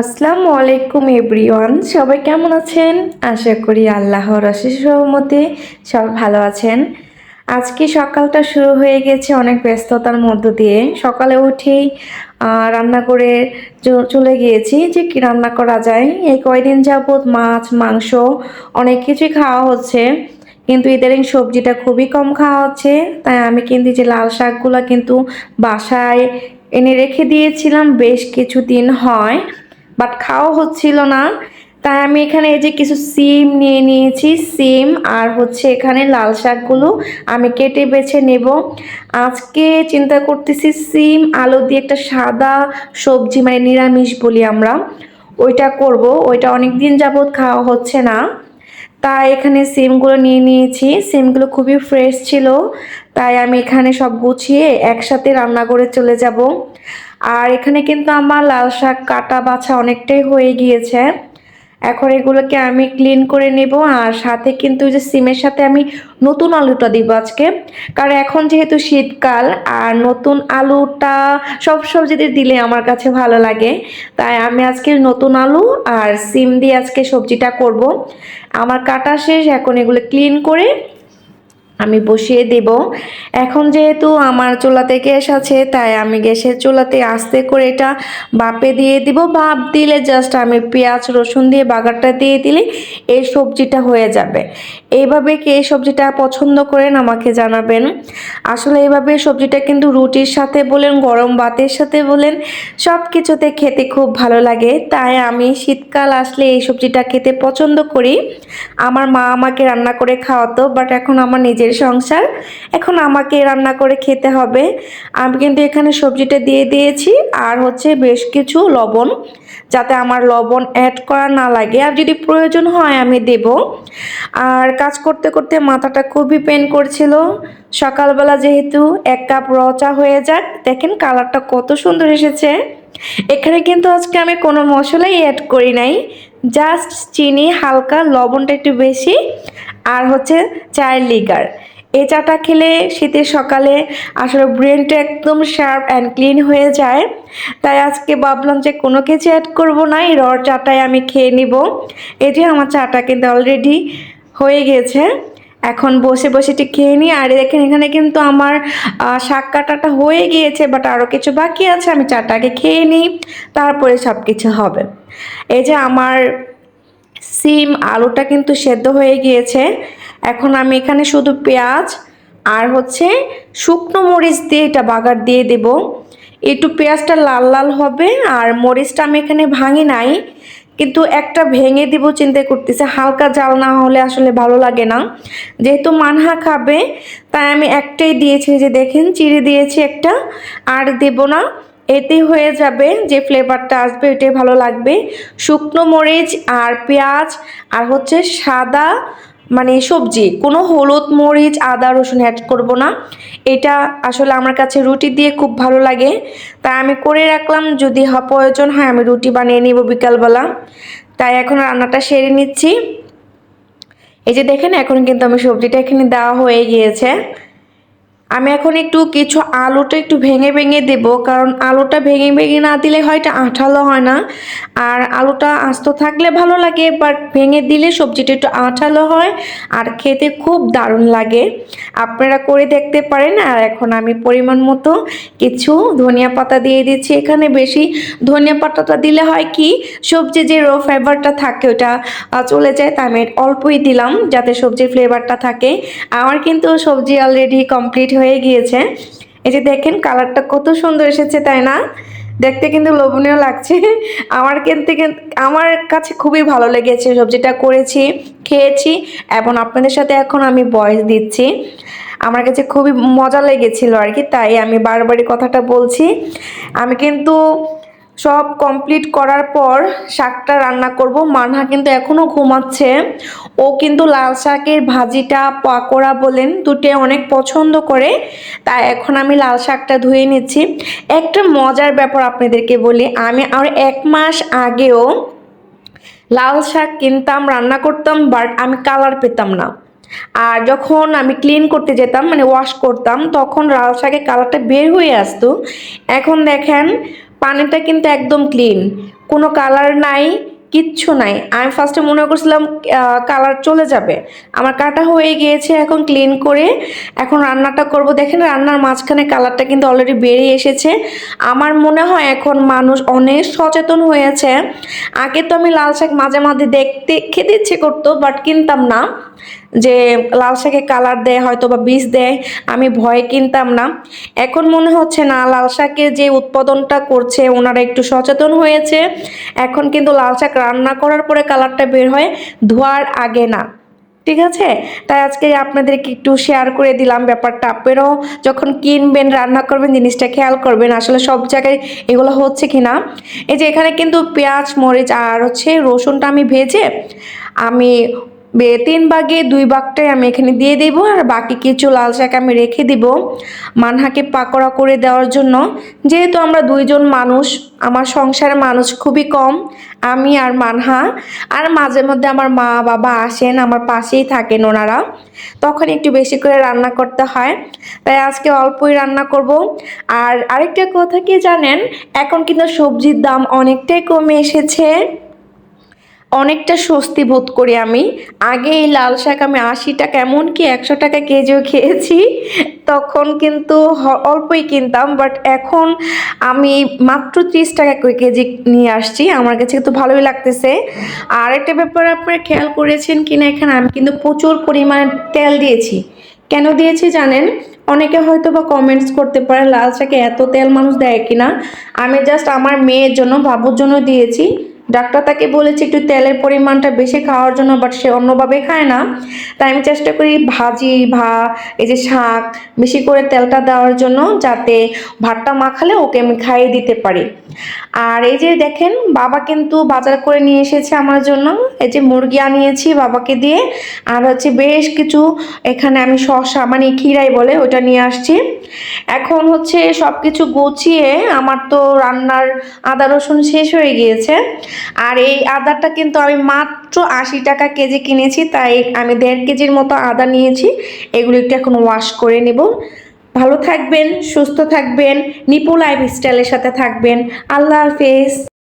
আসসালামু আলাইকুম এভরিওয়ান, সবাই কেমন আছেন? আশা করি আল্লাহর অশেষ রহমতে সব ভালো আছেন। আজকে সকালটা শুরু হয়ে গেছে অনেক ব্যস্ততার মধ্য দিয়ে। সকালে উঠেই রান্না করে চলে গিয়েছি যে কি রান্না করা যায়। এই কয়দিন যাবত মাছ, মাংস অনেক কিছুই খাওয়া হচ্ছে। কিন্তু ইদানিং সবজিটা খুবই কম খাওয়া হচ্ছে। তাই আমি কিন্তু যে লাল শাকগুলো কিন্তু বাসায় এনে রেখে দিয়েছিলাম, বেশ কিছুদিন হয়। বাট খাওয়া হচ্ছিল না। তাই আমি এখানে এই যে কিছু সিম নিয়ে নিয়েছি। সিম আর হচ্ছে এখানে লাল শাকগুলো আমি কেটে বেছে নেব। আজকে চিন্তা করতেছি সিম, আলু দিয়ে একটা সাদা সবজি মানে নিরামিষ বলি আমরা। ওইটা করব। ওইটা অনেক দিন যাবৎ খাওয়া হচ্ছে না। তাই এখানে সিমগুলো নিয়ে নিয়েছি। সিমগুলো খুবই ফ্রেশ ছিল। তাই আমি এখানে সব গুছিয়ে একসাথে রান্না করে চলে যাব। আর এখানে কিন্তু আমার লাল শাক কাটা বাছা অনেকটাই হয়ে গিয়েছে। এখন এগুলোকে আমি ক্লিন করে নেব আর সাথে কিন্তু যে সিমের সাথে আমি নতুন আলুটা দিব আজকে। কারণ এখন যেহেতু শীতকাল আর নতুন আলুটা সব সবজিতে দিলে আমার কাছে ভালো লাগে। তাই আমি আজকে নতুন আলু আর সিম দিয়ে আজকে সবজিটা করব। আমার কাটা শেষ, এখন এগুলো ক্লিন করে আমি বসিয়ে দেব। এখন যেহেতু আমার চুলাতে গ্যাস আছে, তাই আমি গ্যাসের চুলাতে আস্তে করে এটা বাপে দিয়ে দিব। বাপ দিলে জাস্ট আমি পেঁয়াজ, রসুন দিয়ে বাগারটা দিয়ে দিলে এই সবজিটা হয়ে যাবে। এইভাবে কে সবজিটা পছন্দ করেন আমাকে জানাবেন। আসলে এইভাবে সবজিটা কিন্তু রুটির সাথে বলেন, গরম ভাতের সাথে বলেন সব কিছুতে খেতে খুব ভালো লাগে। তাই আমি শীতকাল আসলে এই সবজিটা খেতে পছন্দ করি। আমার মা আমাকে রান্না করে খাওয়াতো বাট এখন আমার নিজের সংসার। এখন আমাকে রান্না করে খেতে হবে। আমি কিন্তু এখানে সবজিটা দিয়ে দিয়েছি আর হচ্ছে বেশ কিছু লবণ যাতে আমার লবণ অ্যাড করা না লাগে। আর যদি প্রয়োজন হয় আমি দেব। আর কাজ করতে করতে মাথাটা খুবই পেন করছিল। সকালবেলা যেহেতু এক কাপ রচা হয়ে যাক, দেখেন কালারটা কত সুন্দর এসেছে। এখানে কিন্তু আজকে আমি কোনো মশলাই অ্যাড করি নাই। জাস্ট চিনি, হালকা, লবণটা একটু বেশি। আর হচ্ছে চায়ের লিগার। এই চাটা খেলে শীতের সকালে আসলে ব্রেনটা একদম শার্প অ্যান্ড ক্লিন হয়ে যায়। তাই আজকে ভাবলাম যে কোনো কিছু অ্যাড করব না, এই রড চাটাই আমি খেয়ে নিব। এই যে আমার চাটা কিন্তু অলরেডি হয়ে গেছে। এখন বসে বসে একটু খেয়ে নিই। আর দেখেন, এখানে কিন্তু আমার শাক কাটাটা হয়ে গিয়েছে বাট আরও কিছু বাকি আছে, আমি চাটাকে খেয়ে নিই, তারপরে সব কিছু হবে। এই যে আমার সিম, আলুটা কিন্তু সেদ্ধ হয়ে গিয়েছে। এখন আমি এখানে শুধু পেঁয়াজ আর হচ্ছে শুকনো মরিচ দিয়ে এটা বাগার দিয়ে দেব। একটু পেঁয়াজটা লাল লাল হবে আর মরিচটা আমি এখানে ভাঙি নাই, কিন্তু একটা ভেঙে দিব চিন্তা করতেছে, হালকা জাল না হলে আসলে ভালো লাগে না। যেহেতু মানহা খাবে, তাই আমি একটাই দিয়েছি যে দেখেন চিড়ে দিয়েছি একটা, আর দেব না। এতে হয়ে যাবে যে ফ্লেভারটা আসবে এটাই ভালো লাগবে। শুকনো মরিচ আর পেঁয়াজ আর হচ্ছে সাদা মানে সবজি, কোনো হলুদ, মরিচ, আদা, রসুন অ্যাড করব না। এটা আসলে আমার কাছে রুটি দিয়ে খুব ভালো লাগে। তাই আমি করে রাখলাম, যদি প্রয়োজন হয় আমি রুটি বানিয়ে নিব বিকালবেলা। তাই এখন রান্নাটা সেরে নিচ্ছি। এই যে দেখেন, এখন কিন্তু আমি সবজিটা এখানে দেওয়া হয়ে গিয়েছে। আমি এখন একটু কিছু আলুটা একটু ভেঙে ভেঙে দেব, কারণ আলুটা ভেঙে ভেঙে না দিলে হয়তো আঠালো হয় না। আর আলুটা আস্ত থাকলে ভালো লাগে বাট ভেঙে দিলে সবজিটা একটু আঠালো হয়, আর খেতে খুব দারুণ লাগে। আপনারা করে দেখতে পারেন, আর এখন আমি পরিমাণ মতো কিছু ধনিয়া পাতা দিয়ে দিচ্ছি। এখানে বেশি ধনিয়া পাতাটা দিলে হয় কি, সবজি যে রো ফ্লেভারটা থাকে ওটা চলে যায় তাই আমি অল্পই দিলাম যাতে সবজির ফ্লেভারটা থাকে। আমার কিন্তু সবজি অলরেডি কমপ্লিট হয়ে গিয়েছে। এই যে দেখেন কালারটা কত সুন্দর এসেছে, তাই না? দেখতে কিন্তু লোভনীয় লাগছে। আমার কিন্তু আমার কাছে খুবই ভালো লেগেছে সবজিটা করেছি, খেয়েছি এবং আপনাদের সাথে এখন আমি বয়স দিচ্ছি। আমার কাছে খুবই মজা লেগেছিল আর কি, তাই আমি বারবারই কথাটা বলছি। আমি কিন্তু সব কমপ্লিট করার পর শাকটা রান্না করব। মানহা কিন্তু এখনও ঘুমাচ্ছে। ও কিন্তু লাল শাকের ভাজিটা পাকোড়া বলেন দুটোই অনেক পছন্দ করে। তাই এখন আমি লাল শাকটা ধুয়ে নিচ্ছি। একটা মজার ব্যাপার আপনাদেরকে বলি, আমি আর এক মাস আগেও লাল শাক কিনতাম, রান্না করতাম বাট আমি কালার পেতাম না। আর যখন আমি ক্লিন করতে যেতাম মানে ওয়াশ করতাম, তখন লাল শাকের কালারটা বের হয়ে আসতো। এখন দেখেন পানিটা কিন্তু একদম ক্লিন কোনো কালার নাই, কিচ্ছু নাই। আমি ফার্স্টে মনে করছিলাম কালার চলে যাবে। আমার কাটা হয়ে গিয়েছে এখন ক্লিন করে। এখন রান্নাটা করব। দেখেন রান্নার মাঝখানে কালারটা কিন্তু অলরেডি বেরিয়ে এসেছে। আমার মনে হয় এখন মানুষ অনেক সচেতন হয়েছে। আগে তো আমি লাল শাক মাঝে মাঝে দেখতে, খেতে ইচ্ছে করতো বাট কিনতাম না। যে লাল শাকে কালার দেয় হয়তো বা বীজ দেয়, আমি ভয়ে কিনতাম না। এখন মনে হচ্ছে না, লাল শাকের যে উৎপাদনটা করছে, ওনারা একটু সচেতন হয়েছে। এখন কিন্তু লাল শাক রান্না করার পরে কালারটা বের হয়, ধোয়ার আগে না। ঠিক আছে? তাই আজকে আপনাদেরকে একটু শেয়ার করে দিলাম ব্যাপারটা। আপনারাও যখন কিনবেন, রান্না করবেন, জিনিসটা খেয়াল করবেন, আসলে সব জায়গায় এগুলো হচ্ছে কি না এই যে এখানে কিন্তু পেঁয়াজ, মরিচ আর হচ্ছে রসুনটা আমি ভেজে আমি তিন ভাগে দুই ভাগটাই আমি এখানে দিয়ে দেবো আর বাকি কিছু লাল শাক আমি রেখে দিব মানহাকে পাকোড়া করে দেওয়ার জন্য। যেহেতু আমরা দুইজন মানুষ, আমার সংসারে মানুষ খুবই কম, আমি আর মানহা। আর মাঝে মধ্যে আমার মা বাবা আসেন, আমার পাশেই থাকেন ওনারা। তখন একটু বেশি করে রান্না করতে হয়। তাই আজকে অল্পই রান্না করব। আর আরেকটা কথা কি জানেন, এখন কিন্তু সবজির দাম অনেকটাই কমে এসেছে। অনেকটা স্বস্তি বোধ করি আমি। আগে এই লাল শাক আমি আশি টাকা এমনকি একশো টাকা কেজিও খেয়েছি, তখন কিন্তু অল্পই কিনতাম বাট এখন আমি মাত্র ত্রিশ টাকা করে কেজি নিয়ে আসছি। আমার কাছে কিন্তু ভালোই লাগতেছে। আর একটা ব্যাপার আপনারা খেয়াল করেছেন কিনা এখানে, আমি কিন্তু প্রচুর পরিমাণে তেল দিয়েছি। কেন দিয়েছি জানেন? অনেকে হয়তো বা কমেন্টস করতে পারে লাল শাকে এত তেল মানুষ দেয় কিনা। আমি জাস্ট আমার মেয়ের জন্য, বাবুর জন্য দিয়েছি। ডাক্তার তাকে বলেছে একটু তেলের পরিমাণটা বেশি খাওয়ার জন্য বাট সে অন্যভাবে খায় না। তাই আমি চেষ্টা করি ভাজি ভা এই যে শাক বেশি করে তেলটা দেওয়ার জন্য যাতে ভাতটা মাখালে ওকে আমি খাইয়ে দিতে পারি। আর এই যে দেখেন, বাবা কিন্তু বাজার করে নিয়ে এসেছে আমার জন্য। এই যে মুরগি আনিয়েছি বাবাকে দিয়ে। আর হচ্ছে বেশ কিছু এখানে আমি শশা মানে খিরাই বলে ওটা নিয়ে আসছি। এখন হচ্ছে সব কিছু গুছিয়ে আমার তো রান্নার আদা রসুন শেষ হয়ে গিয়েছে। আর এই আদাটা কিন্তু আমি মাত্র আশি টাকা কেজি কিনেছি, তাই আমি দেড় কেজির মতো আদা নিয়েছি। এগুলো একটু এখন ওয়াশ করে নেব। ভালো থাকবেন, সুস্থ থাকবেন, নিপু লাইফ স্টাইলের সাথে থাকবেন। আল্লাহ হাফেজ।